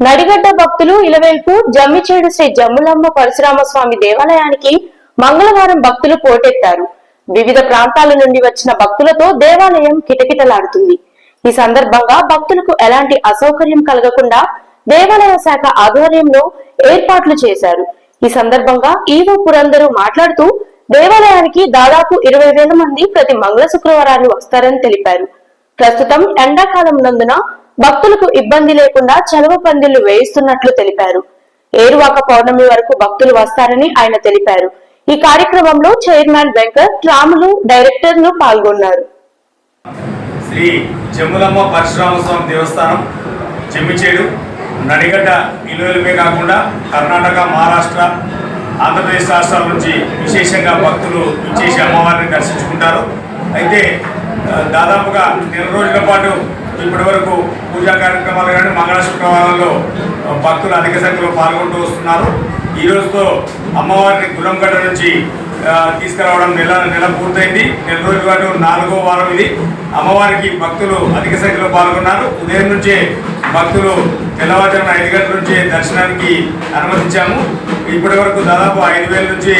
నడిగడ్డ భక్తులు ఇలవేల్పు జమ్మిచేడు శ్రీ జమ్ములమ్మ పరశురామ స్వామి దేవాలయానికి మంగళవారం భక్తులు పోటెత్తారు. వివిధ ప్రాంతాల నుండి వచ్చిన భక్తులతో దేవాలయం కిటకిటలాడుతుంది. ఈ సందర్భంగా భక్తులకు ఎలాంటి అసౌకర్యం కలగకుండా దేవాలయ శాఖ ఆధ్వర్యంలో ఏర్పాట్లు చేశారు. ఈ సందర్భంగా ఈవో పురందరు మాట్లాడుతూ దేవాలయానికి దాదాపు ఇరవై వేల మంది ప్రతి మంగళ శుక్రవారాన్ని వస్తారని తెలిపారు. ప్రస్తుతం ఎండాకాలం నందున భక్తులకు ఇబ్బంది లేకుండా చలువ పందిళ్ళు వేయిస్తున్నట్లు తెలిపారు. ఏరువాక పౌర్ణమి వరకు భక్తులు వస్తారని ఆయన తెలిపారు. ఈ కార్యక్రమంలో చైర్మన్ వెంకట్ రాములు డైరెక్టర్లు పాల్గొన్నారు. శ్రీ చెమ్ములమ్మ పరశురామ స్వామి దేవస్థానం చెమ్మిచేడు నడిగడ్డ ఇలువలమే కాకుండా కర్ణాటక మహారాష్ట్ర ఆంధ్రప్రదేశ్ రాష్ట్రాల నుంచి విశేషంగా భక్తులు విచ్చేసి అమ్మవారిని దర్శించుకుంటారు. అయితే దాదాపుగా నెల రోజుల పాటు ఇప్పటి వరకు పూజా కార్యక్రమాలు కానీ మంగళ శుక్రవారాల్లో భక్తులు అధిక సంఖ్యలో పాల్గొంటూ వస్తున్నారు. ఈ రోజుతో అమ్మవారిని గురంగడ్డ నుంచి తీసుకురావడం నెల నెల పూర్తయింది. నెల రోజుల నాలుగో వారం ఇది. అమ్మవారికి భక్తులు అధిక సంఖ్యలో పాల్గొన్నారు. ఉదయం నుంచే భక్తులు తెల్లవారుజామున ఐదు గంటల నుంచి దర్శనానికి అనుమతించాము. ఇప్పటి వరకు దాదాపు ఐదు వేల నుంచి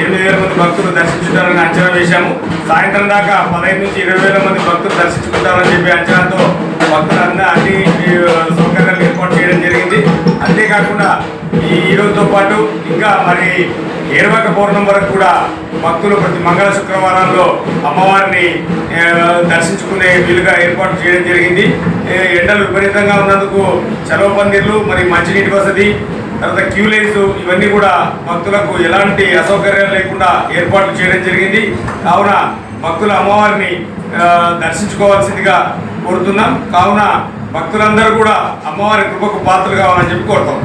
ఎనిమిది వేల మంది భక్తులు దర్శించుతారని అంచనా వేశాము. సాయంత్రం దాకా పదహైదు నుంచి ఇరవై వేల మంది భక్తులు దర్శించుకుంటారని చెప్పి అంచనాతో భక్తులందరూ అన్ని సౌకర్యాలు ఏర్పాటు చేయడం జరిగింది. అంతేకాకుండా ఈ హీరోతో పాటు ఇంకా మరి ఏడవక పౌర్ణం వరకు కూడా భక్తులు ప్రతి మంగళ శుక్రవారాల్లో అమ్మవారిని దర్శించుకునే వీలుగా ఏర్పాటు చేయడం జరిగింది. ఎండలు విపరీతంగా ఉన్నందుకు చలవ పందిర్లు మరి మంచినీటి వసతి తర్వాత క్యూలైన్స్ ఇవన్నీ కూడా భక్తులకు ఎలాంటి అసౌకర్యాలు లేకుండా ఏర్పాట్లు చేయడం జరిగింది. కావున భక్తులు అమ్మవారిని దర్శించుకోవాల్సిందిగా కోరుతున్నాం. కావున భక్తులందరూ కూడా అమ్మవారి కృపకు పాత్రలు కావాలని చెప్పి కోరుతాం.